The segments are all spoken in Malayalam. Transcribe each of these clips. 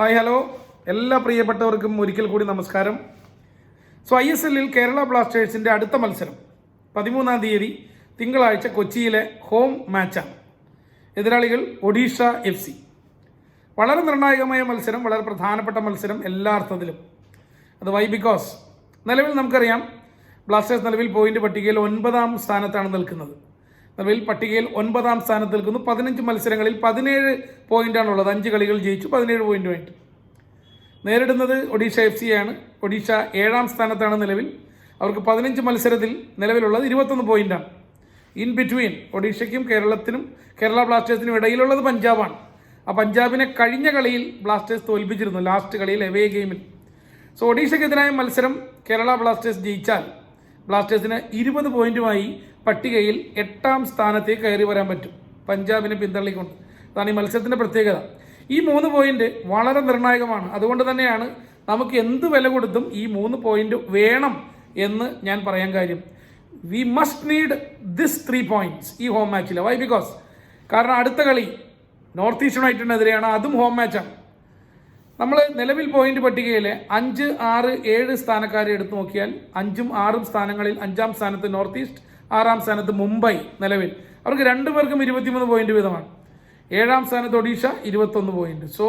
Hi hello. എല്ലാ പ്രിയപ്പെട്ടവർക്കും ഒരിക്കൽ കൂടി നമസ്കാരം. സോ ഐ എസ് എല്ലിൽ കേരള ബ്ലാസ്റ്റേഴ്സിന്റെ അടുത്ത മത്സരം പതിമൂന്നാം തീയതി തിങ്കളാഴ്ച കൊച്ചിയിലെ ഹോം മാച്ചാണ്. എതിരാളികൾ ഒഡീഷ എഫ് സി. വളരെ നിർണായകമായ മത്സരം വളരെ പ്രധാനപ്പെട്ട മത്സരം എല്ലാ അർത്ഥത്തിലും. അത് വൈ ബിക്കോസ് നിലവിൽ നമുക്കറിയാം ബ്ലാസ്റ്റേഴ്സ് നിലവിൽ പോയിന്റ് പട്ടികയിൽ ഒൻപതാം സ്ഥാനത്താണ് നിൽക്കുന്നത്. നിലവിൽ പട്ടികയിൽ ഒൻപതാം സ്ഥാനത്ത് നിൽക്കുന്നു. പതിനഞ്ച് മത്സരങ്ങളിൽ പതിനേഴ് പോയിന്റാണുള്ളത്. അഞ്ച് കളികൾ ജയിച്ചു പതിനേഴ് പോയിന്റുമായിട്ട് നേരിടുന്നത് ഒഡീഷ എഫ് സിയാണ് ഒഡീഷ ഏഴാം സ്ഥാനത്താണ് നിലവിൽ. അവർക്ക് പതിനഞ്ച് മത്സരത്തിൽ നിലവിലുള്ളത് ഇരുപത്തൊന്ന് പോയിന്റാണ്. ഇൻ ബിറ്റ്വീൻ ഒഡീഷയ്ക്കും കേരളത്തിനും കേരള ബ്ലാസ്റ്റേഴ്സിനും ഇടയിലുള്ളത് പഞ്ചാബാണ്. ആ പഞ്ചാബിനെ കഴിഞ്ഞ കളിയിൽ ബ്ലാസ്റ്റേഴ്സ് തോൽപ്പിച്ചിരുന്നു ലാസ്റ്റ് കളിയിൽ എവേ ഗെയിമിൽ സോ ഒഡീഷയ്ക്കെതിരായ മത്സരം കേരള ബ്ലാസ്റ്റേഴ്സ് ജയിച്ചാൽ ബ്ലാസ്റ്റേഴ്സിന് ഇരുപത് പോയിന്റുമായി പട്ടികയിൽ എട്ടാം സ്ഥാനത്തേക്ക് കയറി വരാൻ പറ്റും. പഞ്ചാബിനെ പിന്തള്ളിക്കൊണ്ട്. അതാണ് ഈ മത്സരത്തിന്റെ പ്രത്യേകത. ഈ മൂന്ന് പോയിന്റ് വളരെ നിർണായകമാണ്. അതുകൊണ്ട് തന്നെയാണ് നമുക്ക് എന്ത് വില കൊടുത്തും ഈ മൂന്ന് പോയിന്റ് വേണം എന്ന് ഞാൻ പറയാൻ കാര്യം. We must need this three points ഈ ഹോം മാച്ചിൽ വൈ ബിക്കോസ് കാരണം അടുത്ത കളി നോർത്ത് ഈസ്റ്റ് യുണൈറ്റഡിനെതിരെയാണ് അതും ഹോം മാച്ചാണ് നമ്മൾ നിലവിൽ പോയിന്റ് പട്ടികയിൽ അഞ്ച് ആറ് ഏഴ് സ്ഥാനക്കാരെ എടുത്തു നോക്കിയാൽ അഞ്ചും ആറും സ്ഥാനങ്ങളിൽ അഞ്ചാം സ്ഥാനത്ത് നോർത്ത് ഈസ്റ്റ് ആറാം സ്ഥാനത്ത് മുംബൈ നിലവിൽ. അവർക്ക് രണ്ടു രണ്ടുപേർക്കും ഇരുപത്തിമൂന്ന് പോയിന്റ് വീതമാണ്. ഏഴാം സ്ഥാനത്ത് ഒഡീഷ ഇരുപത്തൊന്ന് പോയിന്റ് സോ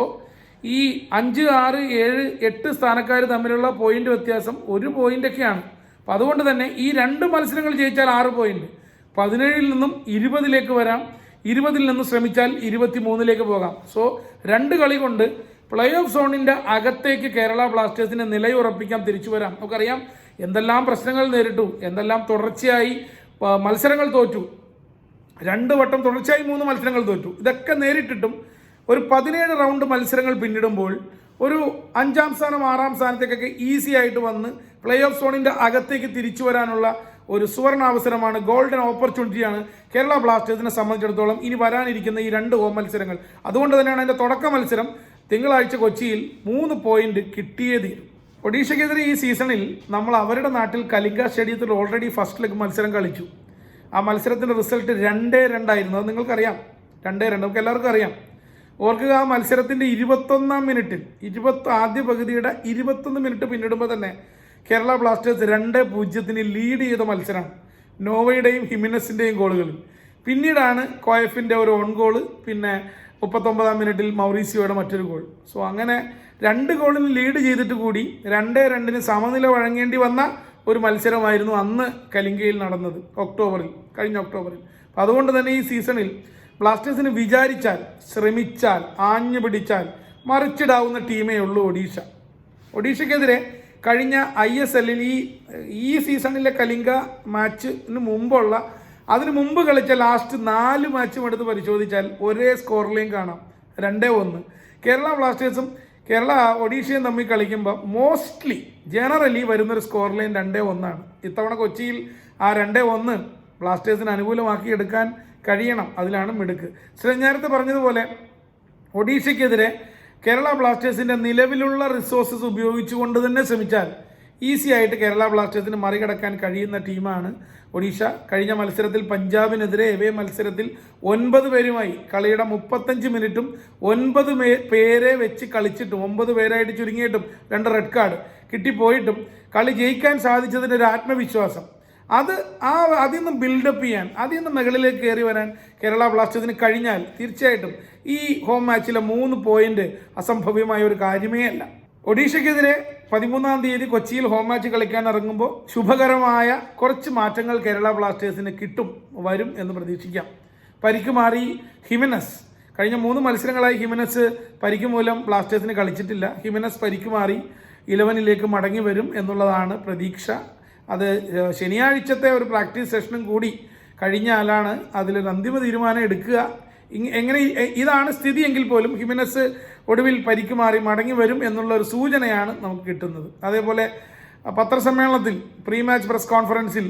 ഈ അഞ്ച് ആറ് ഏഴ് എട്ട് സ്ഥാനക്കാർ തമ്മിലുള്ള പോയിന്റ് വ്യത്യാസം ഒരു പോയിന്റൊക്കെയാണ് അപ്പോൾ അതുകൊണ്ട് തന്നെ ഈ രണ്ട് മത്സരങ്ങൾ ജയിച്ചാൽ ആറ് പോയിന്റ് പതിനേഴിൽ നിന്നും ഇരുപതിലേക്ക് വരാം. ഇരുപതിൽ നിന്ന് ശ്രമിച്ചാൽ ഇരുപത്തി മൂന്നിലേക്ക് പോകാം. സോ രണ്ട് കളി കൊണ്ട് പ്ലേ ഓഫ് സോണിന്റെ അകത്തേക്ക് കേരള ബ്ലാസ്റ്റേഴ്സിനെ നിലയുറപ്പിക്കാൻ തിരിച്ചു വരാം. നമുക്കറിയാം എന്തെല്ലാം പ്രശ്നങ്ങൾ നേരിട്ടു എന്തെല്ലാം തുടർച്ചയായി മത്സരങ്ങൾ തോറ്റു. രണ്ട് വട്ടം തുടർച്ചയായി മൂന്ന് മത്സരങ്ങൾ തോറ്റു. ഇതൊക്കെ നേരിട്ടിട്ടും ഒരു പതിനേഴ് റൗണ്ട് മത്സരങ്ങൾ പിന്നിടുമ്പോൾ ഒരു അഞ്ചാം സ്ഥാനം ആറാം സ്ഥാനത്തേക്കൊക്കെ ഈസി ആയിട്ട് വന്ന് പ്ലേ ഓഫ് സോണിന്റെ അകത്തേക്ക് തിരിച്ചു വരാനുള്ള ഒരു സുവർണ അവസരമാണ് ഗോൾഡൻ ഓപ്പർച്യൂണിറ്റിയാണ് കേരള ബ്ലാസ്റ്റേഴ്സിനെ സംബന്ധിച്ചിടത്തോളം ഇനി വരാനിരിക്കുന്ന ഈ രണ്ട് ഹോം മത്സരങ്ങൾ. അതുകൊണ്ട് തന്നെയാണ് അതിന്റെ തുടക്ക മത്സരം തിങ്കളാഴ്ച കൊച്ചിയിൽ മൂന്ന് പോയിന്റ് കിട്ടിയേ തീരും ഒഡീഷയ്ക്കെതിരെ ഈ സീസണിൽ നമ്മൾ അവരുടെ നാട്ടിൽ കലിംഗ സ്റ്റേഡിയത്തിൽ ഓൾറെഡി ഫസ്റ്റ് ലെഗ് മത്സരം കളിച്ചു. ആ മത്സരത്തിന്റെ റിസൾട്ട് രണ്ടേ രണ്ടായിരുന്നു. അത് നിങ്ങൾക്കറിയാം. രണ്ടേ രണ്ട്. നമുക്ക് എല്ലാവർക്കും അറിയാം. ഓർക്കുക ആ മത്സരത്തിന്റെ ഇരുപത്തൊന്നാം മിനിറ്റിൽ ഇരുപത്തി ആദ്യ പകുതിയുടെ ഇരുപത്തൊന്ന് മിനിറ്റ് പിന്നിടുമ്പോൾ തന്നെ കേരള ബ്ലാസ്റ്റേഴ്സ് രണ്ട് പൂജ്യത്തിന് ലീഡ് ചെയ്ത മത്സരം നോവയുടെയും ഹിമിനസിന്റെയും ഗോളുകൾ. പിന്നീടാണ് കോയഫിന്റെ ഒരു ഓൺ ഗോൾ പിന്നെ മുപ്പത്തൊമ്പതാം മിനിറ്റിൽ മൗറീസിയോയുടെ മറ്റൊരു ഗോൾ. സോ അങ്ങനെ രണ്ട് ഗോളിന് ലീഡ് ചെയ്തിട്ട് കൂടി രണ്ടേ രണ്ടിന് സമനില വഴങ്ങേണ്ടി വന്ന ഒരു മത്സരമായിരുന്നു അന്ന് കലിംഗയിൽ നടന്നത് ഒക്ടോബറിൽ കഴിഞ്ഞ ഒക്ടോബറിൽ. അതുകൊണ്ട് തന്നെ ഈ സീസണിൽ ബ്ലാസ്റ്റേഴ്സിന് വിചാരിച്ചാൽ ശ്രമിച്ചാൽ ആഞ്ഞു പിടിച്ചാൽ മറിച്ചിടാവുന്ന ടീമേ ഉള്ളൂ ഒഡീഷ. ഒഡീഷയ്ക്കെതിരെ കഴിഞ്ഞ ഐ എസ് എല്ലിൽ ഈ ഈ സീസണിലെ കലിംഗ മാച്ചിന് മുമ്പുള്ള അതിന് മുമ്പ് കളിച്ച ലാസ്റ്റ് നാല് മാച്ചും എടുത്ത് പരിശോധിച്ചാൽ ഒരേ സ്കോർ ലൈൻ കാണാം. രണ്ടേ ഒന്ന്. കേരള ബ്ലാസ്റ്റേഴ്സും കേരള ഒഡീഷയും തമ്മിൽ കളിക്കുമ്പോൾ മോസ്റ്റ്ലി ജനറലി വരുന്നൊരു സ്കോർ ലൈൻ രണ്ടേ ഒന്നാണ്. ഇത്തവണ കൊച്ചിയിൽ ആ രണ്ടേ ഒന്ന് ബ്ലാസ്റ്റേഴ്സിന് അനുകൂലമാക്കി എടുക്കാൻ കഴിയണം. അതിലാണ് മിടുക്ക്. ശ്രീ നേരത്തെ പറഞ്ഞതുപോലെ ഒഡീഷയ്ക്കെതിരെ കേരള ബ്ലാസ്റ്റേഴ്സിന്റെ നിലവിലുള്ള റിസോഴ്സസ് ഉപയോഗിച്ചുകൊണ്ട് തന്നെ ശ്രമിച്ചാൽ ഈസി ആയിട്ട് കേരള ബ്ലാസ്റ്റേഴ്സിന് മറികടക്കാൻ കഴിയുന്ന ടീമാണ് ഒഡീഷ. കഴിഞ്ഞ മത്സരത്തിൽ പഞ്ചാബിനെതിരെ എവേ മത്സരത്തിൽ ഒൻപത് പേരുമായി കളിയുടെ മുപ്പത്തഞ്ച് മിനിറ്റും ഒൻപത് പേരെ വെച്ച് കളിച്ചിട്ടും ഒമ്പത് പേരായിട്ട് ചുരുങ്ങിയിട്ടും രണ്ട് റെഡ് കാർഡ് കിട്ടിപ്പോയിട്ടും കളി ജയിക്കാൻ സാധിച്ചതിന്റെ ഒരു ആത്മവിശ്വാസം. അത് ആ അതിൽ നിന്ന് ബിൽഡപ്പ് ചെയ്യാൻ അതിൽ നിന്ന് മുകളിലേക്ക് കയറി വരാൻ കേരള ബ്ലാസ്റ്റേഴ്സിന് കഴിഞ്ഞാൽ തീർച്ചയായിട്ടും ഈ ഹോം മാച്ചിലെ മൂന്ന് പോയിന്റ് അസംഭവ്യമായ ഒരു കാര്യമേ അല്ല. ഒഡീഷയ്ക്കെതിരെ പതിമൂന്നാം തീയതി കൊച്ചിയിൽ ഹോം മാച്ച് കളിക്കാൻ ഇറങ്ങുമ്പോൾ ശുഭകരമായ കുറച്ച് മാറ്റങ്ങൾ കേരള ബ്ലാസ്റ്റേഴ്സിന് കിട്ടും വരും എന്ന് പ്രതീക്ഷിക്കാം. പരിക്ക് മാറി ഹിമനസ്. കഴിഞ്ഞ മൂന്ന് മത്സരങ്ങളായി ഹിമനസ് പരിക്ക് മൂലം ബ്ലാസ്റ്റേഴ്സിന് കളിച്ചിട്ടില്ല. ഹിമനസ് പരിക്ക് മാറി ഇലവനിലേക്ക് മടങ്ങി വരും എന്നുള്ളതാണ് പ്രതീക്ഷ. അത് ശനിയാഴ്ചത്തെ ഒരു പ്രാക്ടീസ് സെഷനും കൂടി കഴിഞ്ഞാലാണ് അതിലൊരു അന്തിമ തീരുമാനം എടുക്കുക. എങ്ങനെ ഇതാണ് സ്ഥിതി എങ്കിൽ പോലും ഹിമിനസ് ഒടുവിൽ പരിക്ക് മാറി മടങ്ങി വരും എന്നുള്ള ഒരു സൂചനയാണ് നമുക്ക് കിട്ടുന്നത്. അതേപോലെ പത്രസമ്മേളനത്തിൽ പ്രീ മാച്ച് പ്രസ് കോൺഫറൻസിൽ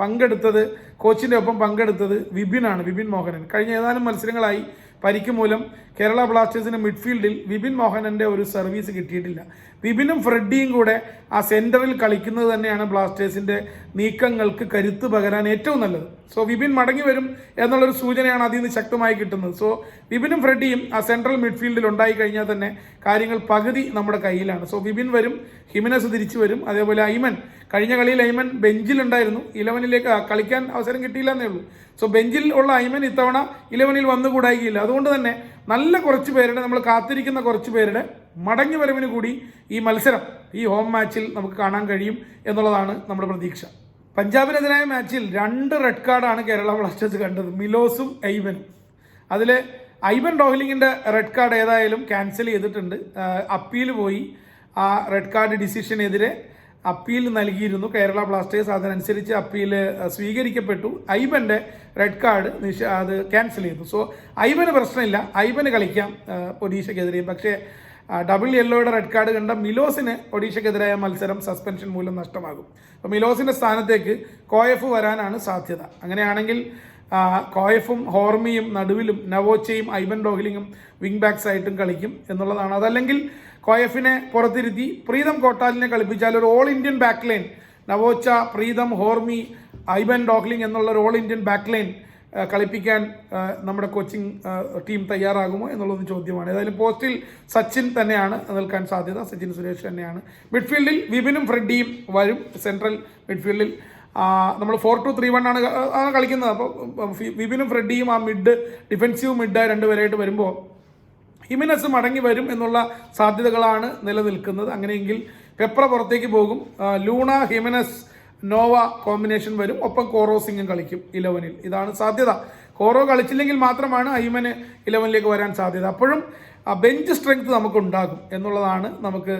പങ്കെടുത്തത് കോച്ചിന്റെ ഒപ്പം പങ്കെടുത്തത് വിപിനാണ് വിപിൻ മോഹനൻ. കഴിഞ്ഞ ഏതാനും മത്സരങ്ങളായി പരിക്ക് മൂലം കേരള ബ്ലാസ്റ്റേഴ്സിന് മിഡ്ഫീൽഡിൽ വിപിൻ മോഹനന്റെ ഒരു സർവീസ് കിട്ടിയിട്ടില്ല. വിപിനും ഫ്രെഡിയും കൂടെ ആ സെന്ററിൽ കളിക്കുന്നത് തന്നെയാണ് ബ്ലാസ്റ്റേഴ്സിന്റെ നീക്കങ്ങൾക്ക് കരുത്ത് പകരാൻ ഏറ്റവും നല്ലത്. സോ വിപിൻ മടങ്ങി വരും എന്നുള്ളൊരു സൂചനയാണ് അതിൽ നിന്ന് ശക്തമായി കിട്ടുന്നത്. സോ വിപിനും ഫ്രെഡിയും ആ സെൻട്രൽ മിഡ്ഫീൽഡിൽ ഉണ്ടായി കഴിഞ്ഞാൽ തന്നെ കാര്യങ്ങൾ പകുതി നമ്മുടെ കയ്യിലാണ്. സോ വിപിൻ വരും ഹിമിനസ് തിരിച്ചു വരും. അതേപോലെ ഐമൻ കഴിഞ്ഞ കളിയിൽ ഐമൻ ബെഞ്ചിലുണ്ടായിരുന്നു. ഇലവനിലേക്ക് കളിക്കാൻ അവസരം കിട്ടിയില്ല എന്നേ ഉള്ളൂ. സോ ബെഞ്ചിൽ ഉള്ള ഐമൻ ഇത്തവണ ഇലവനിൽ വന്നുകൂടായില്ല അതുകൊണ്ട് തന്നെ നല്ല കുറച്ച് പേരുടെ നമ്മൾ കാത്തിരിക്കുന്ന കുറച്ച് പേരുടെ മടങ്ങി വരവിന് കൂടി ഈ മത്സരം ഈ ഹോം മാച്ചിൽ നമുക്ക് കാണാൻ കഴിയും എന്നുള്ളതാണ് നമ്മുടെ പ്രതീക്ഷ. പഞ്ചാബിനെതിരായ മാച്ചിൽ രണ്ട് റെഡ് കാർഡാണ് കേരള ബ്ലാസ്റ്റേഴ്സ് കണ്ടത് മിലോസും ഐവനും. അതിൽ ഐവൻ ഡോഹ്ലിങ്ങിന്റെ റെഡ് കാർഡ് ഏതായാലും ക്യാൻസൽ ചെയ്തിട്ടുണ്ട്. അപ്പീൽ പോയി. ആ റെഡ് കാർഡ് ഡിസിഷനെതിരെ അപ്പീൽ നൽകിയിരുന്നു കേരള ബ്ലാസ്റ്റേഴ്സ് അതിനനുസരിച്ച് അപ്പീൽ സ്വീകരിക്കപ്പെട്ടു. ഐബന്റെ റെഡ് കാർഡ് നിഷ അത് ക്യാൻസൽ ചെയ്തു. സോ ഐബന് പ്രശ്നമില്ല. ഐബന് കളിക്കാം ഒഡീഷയ്ക്കെതിരെയും. പക്ഷേ ഡബിൾ യെല്ലോയുടെ റെഡ് കാർഡ് കണ്ട മിലോസിന് ഒഡീഷയ്ക്കെതിരായ മത്സരം സസ്പെൻഷൻ മൂലം നഷ്ടമാകും. അപ്പോൾ മിലോസിന്റെ സ്ഥാനത്തേക്ക് കോയഫ് വരാനാണ് സാധ്യത. അങ്ങനെയാണെങ്കിൽ കോയഫും ഹോർമിയും നടുവിലും നവോച്ചയും ഐബൻ ഡോഹ്ലിങ്ങും വിങ് ബാക്സ് ആയിട്ടും കളിക്കും എന്നുള്ളതാണ്. അതല്ലെങ്കിൽ കോയഫിനെ പുറത്തിരുത്തി പ്രീതം കോട്ടാലിനെ കളിപ്പിച്ചാൽ ഒരു all Indian back line Naocha Pritam Hormi Aiban Dohling എന്നുള്ള ഒരു ഓൾ ഇന്ത്യൻ ബാക്ക് ലൈൻ കളിപ്പിക്കാൻ നമ്മുടെ കോച്ചിങ് ടീം തയ്യാറാകുമോ എന്നുള്ളത് ചോദ്യമാണ്. ഏതായാലും പോസ്റ്റിൽ സച്ചിൻ തന്നെയാണ് നിൽക്കാൻ സാധ്യത. സച്ചിൻ സുരേഷ് തന്നെയാണ്. മിഡ്ഫീൽഡിൽ വിപിനും ഫ്രെഡിയും വരും. സെൻട്രൽ മിഡ്ഫീൽഡിൽ നമ്മൾ ഫോർ ടു ത്രീ വൺ ആണ് ആണ് കളിക്കുന്നത്. അപ്പോൾ വിപിനും ഫ്രെഡിയും ആ മിഡ് ഡിഫെൻസീവ് മിഡ് രണ്ടുപേരായിട്ട് വരുമ്പോൾ ഹിമിനസ് മടങ്ങി വരും എന്നുള്ള സാധ്യതകളാണ് നിലനിൽക്കുന്നത്. അങ്ങനെയെങ്കിൽ പെപ്ര പുറത്തേക്ക് പോകും. ലൂണ ഹിമിനസ് നോവ കോമ്പിനേഷൻ വരും. ഒപ്പം കോറോ സിംഗും കളിക്കും ഇലവനിൽ. ഇതാണ് സാധ്യത. കോറോ കളിച്ചില്ലെങ്കിൽ മാത്രമാണ് ഐമന് ഇലവനിലേക്ക് വരാൻ സാധ്യത. അപ്പോഴും ബെഞ്ച് സ്ട്രെങ്ത് നമുക്ക് ഉണ്ടാകും എന്നുള്ളതാണ് നമുക്ക്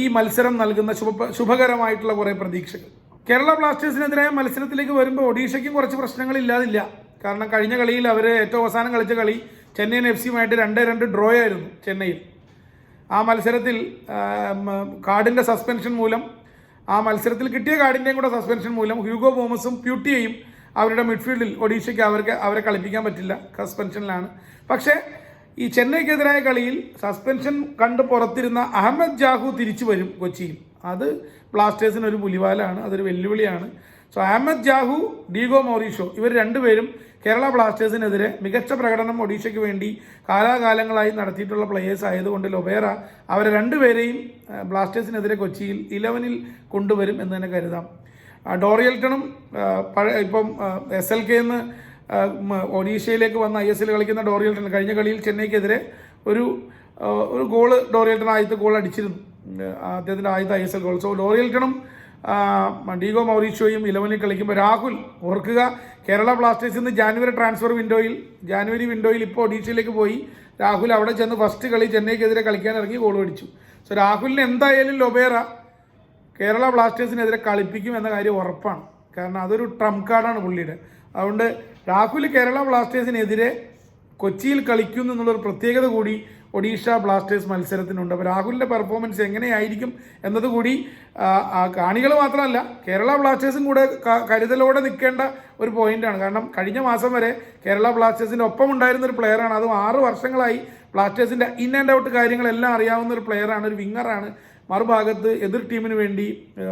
ഈ മത്സരം നൽകുന്ന ശുഭ ശുഭകരമായിട്ടുള്ള കുറേ പ്രതീക്ഷകൾ. കേരള ബ്ലാസ്റ്റേഴ്സിനെതിരായ മത്സരത്തിലേക്ക് വരുമ്പോൾ ഒഡീഷയ്ക്കും കുറച്ച് പ്രശ്നങ്ങൾ ഇല്ലാതില്ല. കാരണം കഴിഞ്ഞ കളിയിൽ അവർ ഏറ്റവും അവസാനം കളിച്ച കളി ചെന്നൈയിൻ എഫ് സിയുമായിട്ട് രണ്ട് രണ്ട് ഡ്രോ ആയിരുന്നു ചെന്നൈയിൽ. ആ മത്സരത്തിൽ കാർഡിന്റെ സസ്പെൻഷൻ മൂലം ആ മത്സരത്തിൽ കിട്ടിയ കാർഡിന്റെയും കൂടെ സസ്പെൻഷൻ മൂലം ഹ്യൂഗോ ബോമസും പ്യൂട്ടിയെയും അവരുടെ മിഡ്ഫീൽഡിൽ ഒഡീഷയ്ക്ക് അവർക്ക് അവരെ കളിപ്പിക്കാൻ പറ്റില്ല. സസ്പെൻഷനിലാണ് പക്ഷേ ഈ ചെന്നൈക്കെതിരായ കളിയിൽ സസ്പെൻഷൻ കണ്ട് പുറത്തിരുന്ന അഹമ്മദ് ജാഹു തിരിച്ചു വരും കൊച്ചിയിൽ. അത് ബ്ലാസ്റ്റേഴ്സിന് ഒരു പുലിവാലാണ്. അതൊരു വെല്ലുവിളിയാണ്. So Ahmed Jahouh Diego Mauricio ഇവർ രണ്ടുപേരും കേരള ബ്ലാസ്റ്റേഴ്സിനെതിരെ മികച്ച പ്രകടനം ഒഡീഷയ്ക്ക് വേണ്ടി കാലാകാലങ്ങളായി നടത്തിയിട്ടുള്ള പ്ലെയേഴ്സ് ആയതുകൊണ്ട് ലൊബേറ അവരെ രണ്ടുപേരെയും ബ്ലാസ്റ്റേഴ്സിനെതിരെ കൊച്ചിയിൽ ഇലവനിൽ കൊണ്ടുവരും എന്ന് തന്നെ കരുതാം. ഡോറിയൽട്ടണും പഴയ ഇപ്പം എസ് എൽ കെ എന്ന് ഒഡീഷയിലേക്ക് വന്ന ഐ എസ് എൽ കളിക്കുന്ന ഡോറിയൽട്ടൺ കഴിഞ്ഞ കളിയിൽ ചെന്നൈക്കെതിരെ ഒരു ഒരു ഗോൾ ഡോറിയൽട്ടൺ ആദ്യത്തെ ഗോൾ അടിച്ചിരുന്നു. അദ്ദേഹത്തിന്റെ ആദ്യത്തെ I S L goal so ഡോറിയൽട്ടണും Diego മൗറീഷോയും ഇലവനിൽ കളിക്കുമ്പോൾ രാഹുൽ ഓർക്കുക കേരള ബ്ലാസ്റ്റേഴ്സിൽ നിന്ന് ജാനുവരി ട്രാൻസ്ഫർ വിൻഡോയിൽ ജാനുവരി വിൻഡോയിൽ ഇപ്പോൾ ഒഡീഷയിലേക്ക് പോയി. രാഹുൽ അവിടെ ചെന്ന് ഫസ്റ്റ് കളി ചെന്നൈക്കെതിരെ കളിക്കാൻ ഇറങ്ങി ഗോൾ അടിച്ചു. സോ രാഹുലിന് എന്തായാലും ലൊബേറ കേരള ബ്ലാസ്റ്റേഴ്സിനെതിരെ കളിപ്പിക്കും എന്ന കാര്യം ഉറപ്പാണ്. കാരണം അതൊരു ട്രംപ് കാർഡാണ് പുള്ളിയുടെ. അതുകൊണ്ട് രാഹുൽ കേരള ബ്ലാസ്റ്റേഴ്സിനെതിരെ കൊച്ചിയിൽ കളിക്കുന്നു എന്നുള്ളൊരു പ്രത്യേകത കൂടി ഒഡീഷ ബ്ലാസ്റ്റേഴ്സ് മത്സരത്തിനുണ്ട്. അപ്പോൾ രാഹുലിന്റെ പെർഫോമൻസ് എങ്ങനെയായിരിക്കും എന്നതുകൂടി കാണികൾ മാത്രമല്ല കേരള ബ്ലാസ്റ്റേഴ്സും കൂടെ കരുതലോടെ നിൽക്കേണ്ട ഒരു പോയിന്റാണ് കാരണം കഴിഞ്ഞ മാസം വരെ കേരള ബ്ലാസ്റ്റേഴ്സിന്റെ ഒപ്പം ഉണ്ടായിരുന്ന ഒരു പ്ലെയറാണ് അതും ആറ് വർഷങ്ങളായി ബ്ലാസ്റ്റേഴ്സിന്റെ ഇൻ ആൻഡ് ഔട്ട് കാര്യങ്ങളെല്ലാം അറിയാവുന്ന ഒരു പ്ലെയറാണ് ഒരു വിങ്ങറാണ് മറുഭാഗത്ത് എതിർ ടീമിന് വേണ്ടി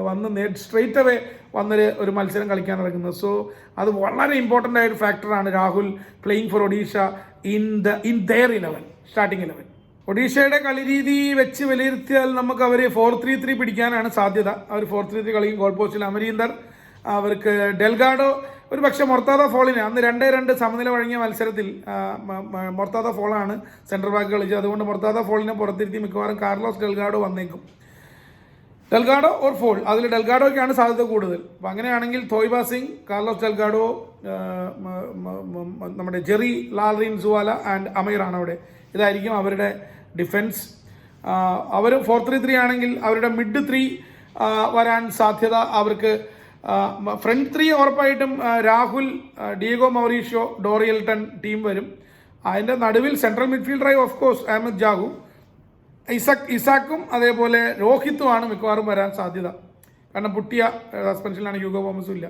വന്ന് നേ സ്ട്രെയിറ്റ് അവേ വന്നൊരു ഒരു മത്സരം കളിക്കാൻ ഇറങ്ങുന്നത്. സോ അത് വളരെ ഇമ്പോർട്ടന്റ് ആയ ഒരു ഫാക്ടറാണ് Rahul playing for Odisha in the in their eleven starting eleven ഒഡീഷയുടെ കളിരീതി വെച്ച് വിലയിരുത്തിയാൽ നമുക്ക് അവർ ഫോർ ത്രീ ത്രീ പിടിക്കാനാണ് സാധ്യത. അവർ ഫോർ ത്രീ ത്രീ കളിക്കും ഗോൾ പോസ്റ്റിൽ അമരീന്ദർ അവർക്ക് ഡെൽഗാഡോ ഒരു പക്ഷേ മൊർത്താദ ഫോളിന് അന്ന് രണ്ടേ രണ്ട് സമനില വഴങ്ങിയ മത്സരത്തിൽ മൊർത്താദ ഫോളാണ് സെൻട്രൽ ബാക്ക് കളിച്ചത്. അതുകൊണ്ട് മൊർത്താദ ഫോളിനെ പുറത്തിരുത്തി മിക്കവാറും കാർലോസ് ഡെൽഗാഡോ വന്നേക്കും. Delgado or Fall? അതിൽ ഡെൽഗാഡോയ്ക്കാണ് സാധ്യത കൂടുതൽ. അപ്പം അങ്ങനെയാണെങ്കിൽ തോയ്ബ സിംഗ് കാർലോസ് ഡെൽഗാഡോ നമ്മുടെ ജെറി ലാൽറീൻ സുവാല ആൻഡ് അമീറാണ് അവിടെ. ഇതായിരിക്കും അവരുടെ ഡിഫൻസ്. അവർ ഫോർ ത്രീ ത്രീ ആണെങ്കിൽ അവരുടെ മിഡ് ത്രീ വരാൻ സാധ്യത അവർക്ക് ഫ്രണ്ട് ത്രീ ഉറപ്പായിട്ടും Rahul Diego Mauricio Dorielton team വരും. അതിന്റെ നടുവിൽ central മിഡ്ഫീൽഡറായി of course Ahmed Jahouh Isaac ഇസാക്കും അതേപോലെ രോഹിത്തുമാണ് മിക്കവാറും വരാൻ സാധ്യത. കാരണം പുട്ടിയ സസ്പെൻഷനിലാണ് യുഗോ തോമസും ഇല്ല.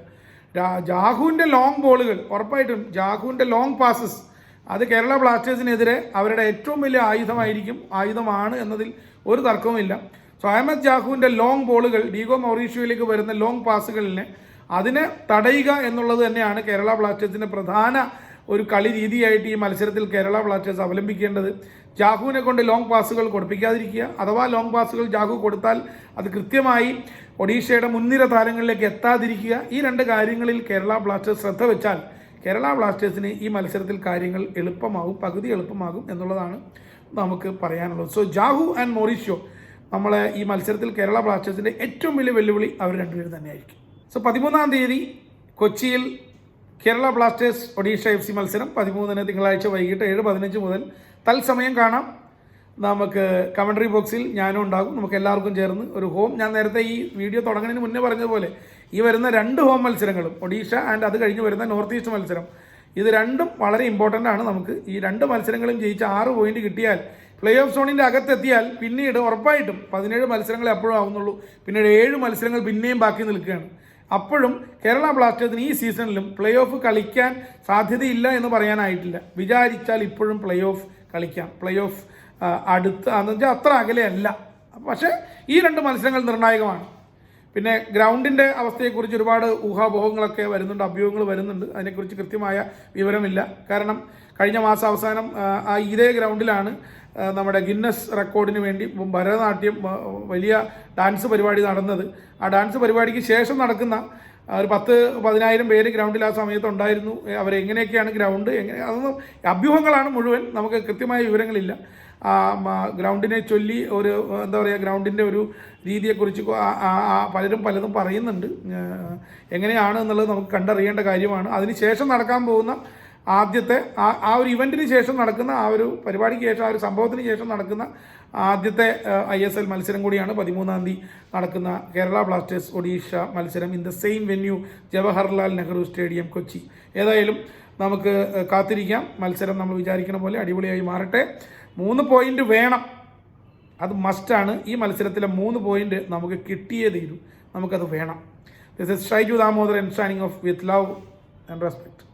ജാഹുവിന്റെ ലോങ് ബോളുകൾ ഉറപ്പായിട്ടും ജാഹുവിന്റെ ലോങ് പാസസ് അത് കേരള ബ്ലാസ്റ്റേഴ്സിനെതിരെ അവരുടെ ഏറ്റവും വലിയ ആയുധമായിരിക്കും ആയുധമാണ് എന്നതിൽ ഒരു തർക്കവുമില്ല. സോ അഹമ്മദ് ജാഹുവിന്റെ ലോങ് ബോളുകൾ ഡീഗോ മൗറീഷ്യോയിലേക്ക് വരുന്ന ലോങ് പാസുകളിനെ അതിനെ തടയുക എന്നുള്ളത് തന്നെയാണ് കേരള ബ്ലാസ്റ്റേഴ്സിന്റെ പ്രധാന ഒരു കളി രീതിയായിട്ട് ഈ മത്സരത്തിൽ കേരള ബ്ലാസ്റ്റേഴ്സ് അവലംബിക്കേണ്ടത്. ജാഹുവിനെ കൊണ്ട് ലോങ് പാസുകൾ കൊടുപ്പിക്കാതിരിക്കുക അഥവാ ലോങ് പാസുകൾ ജാഹു കൊടുത്താൽ അത് കൃത്യമായി ഒഡീഷയുടെ മുൻനിര താരങ്ങളിലേക്ക് എത്താതിരിക്കുക. ഈ രണ്ട് കാര്യങ്ങളിൽ കേരള ബ്ലാസ്റ്റേഴ്സ് ശ്രദ്ധ വെച്ചാൽ കേരള ബ്ലാസ്റ്റേഴ്സിന് ഈ മത്സരത്തിൽ കാര്യങ്ങൾ എളുപ്പമാകും പകുതി എളുപ്പമാകും എന്നുള്ളതാണ് നമുക്ക് പറയാനുള്ളത്. സോ ജാഹു ആൻഡ് മൊറീഷ്യോ നമ്മളെ ഈ മത്സരത്തിൽ കേരള ബ്ലാസ്റ്റേഴ്സിന്റെ ഏറ്റവും വലിയ വെല്ലുവിളി അവർ രണ്ടുപേരും തന്നെയായിരിക്കും. സോ പതിമൂന്നാം തീയതി കൊച്ചിയിൽ Kerala Blasters Odisha F C മത്സരം. പതിമൂന്നിന് തിങ്കളാഴ്ച വൈകിട്ട് ഏഴ് പതിനഞ്ച് മുതൽ തത്സമയം കാണാം. നമുക്ക് കമൻട്രി ബോക്സിൽ ഞാനും ഉണ്ടാകും. നമുക്ക് എല്ലാവർക്കും ചേർന്ന് ഒരു ഹോം. ഞാൻ നേരത്തെ ഈ വീഡിയോ തുടങ്ങുന്നതിന് മുന്നേ പറഞ്ഞതുപോലെ ഈ വരുന്ന രണ്ട് ഹോം മത്സരങ്ങളും ഒഡീഷ ആൻഡ് അത് കഴിഞ്ഞ് വരുന്ന നോർത്ത് ഈസ്റ്റ് മത്സരം. ഇത് രണ്ടും വളരെ ഇമ്പോർട്ടന്റ് ആണ് നമുക്ക്. ഈ രണ്ട് മത്സരങ്ങളും ജയിച്ച് ആറ് പോയിന്റ് കിട്ടിയാൽ പ്ലേ ഓഫ് സോണിന്റെ അകത്തെത്തിയാൽ പിന്നീട് ഉറപ്പായിട്ടും പതിനേഴ് മത്സരങ്ങൾ എപ്പോഴും ആവുന്നുള്ളൂ. പിന്നീട് ഏഴ് മത്സരങ്ങൾ പിന്നെയും ബാക്കി നിൽക്കുകയാണ്. അപ്പോഴും കേരള ബ്ലാസ്റ്റേഴ്സിന് ഈ സീസണിലും പ്ലേ ഓഫ് കളിക്കാൻ സാധ്യതയില്ല എന്ന് പറയാനായിട്ടില്ല. വിചാരിച്ചാൽ ഇപ്പോഴും പ്ലേ ഓഫ് കളിക്കാം. പ്ലേ ഓഫ് അടുത്ത് എന്ന് വെച്ചാൽ അത്ര അകലെയല്ല. പക്ഷേ ഈ രണ്ട് മത്സരങ്ങൾ നിർണായകമാണ്. പിന്നെ ഗ്രൗണ്ടിന്റെ അവസ്ഥയെക്കുറിച്ച് ഒരുപാട് ഊഹാപോഹങ്ങളൊക്കെ വരുന്നുണ്ട് അഭ്യൂഹങ്ങൾ വരുന്നുണ്ട്. അതിനെക്കുറിച്ച് കൃത്യമായ വിവരമില്ല. കാരണം കഴിഞ്ഞ മാസം അവസാനം ആ, ഇതേ ഗ്രൗണ്ടിലാണ് നമ്മുടെ ഗിന്നസ് റെക്കോർഡിന് വേണ്ടി ഭരതനാട്യം വലിയ ഡാൻസ് പരിപാടി നടന്നത്. ആ ഡാൻസ് പരിപാടിക്ക് ശേഷം നടക്കുന്ന ഒരു പത്ത് പതിനായിരം പേര് ഗ്രൗണ്ടിൽ ആ സമയത്ത് ഉണ്ടായിരുന്നു. അവരെങ്ങനെയൊക്കെയാണ് ഗ്രൗണ്ട് എങ്ങനെ അതൊന്നും അഭ്യൂഹങ്ങളാണ് മുഴുവൻ. നമുക്ക് കൃത്യമായ വിവരങ്ങളില്ല. ഗ്രൗണ്ടിനെ ചൊല്ലി ഒരു എന്താ പറയുക ഗ്രൗണ്ടിന്റെ ഒരു രീതിയെക്കുറിച്ച് ആ- ആ- ആ പലരും പലതും പറയുന്നുണ്ട്. എങ്ങനെയാണ് എന്നുള്ളത് നമുക്ക് കണ്ടറിയേണ്ട കാര്യമാണ്. അതിനുശേഷം നടക്കാൻ പോകുന്ന ആദ്യത്തെ ആ ആ ഒരു ഇവന്റിന് ശേഷം നടക്കുന്ന ആ ഒരു പരിപാടിക്ക് ശേഷം ആ ഒരു സംഭവത്തിന് ശേഷം നടക്കുന്ന ആദ്യത്തെ ഐ എസ് എൽ മത്സരം കൂടിയാണ് പതിമൂന്നാം തീയതി നടക്കുന്ന കേരള ബ്ലാസ്റ്റേഴ്സ് ഒഡീഷ മത്സരം in the same venue Jawaharlal Nehru stadium Kochi. ഏതായാലും നമുക്ക് കാത്തിരിക്കാം. മത്സരം നമ്മൾ വിചാരിക്കുന്ന പോലെ അടിപൊളിയായി മാറട്ടെ. മൂന്ന് പോയിന്റ് വേണം. അത് മസ്റ്റാണ് ഈ മത്സരത്തിലെ മൂന്ന് പോയിന്റ് നമുക്ക് കിട്ടിയേ തീരൂ നമുക്കത് വേണം. This is Shaiju Damodaran signing off with love and respect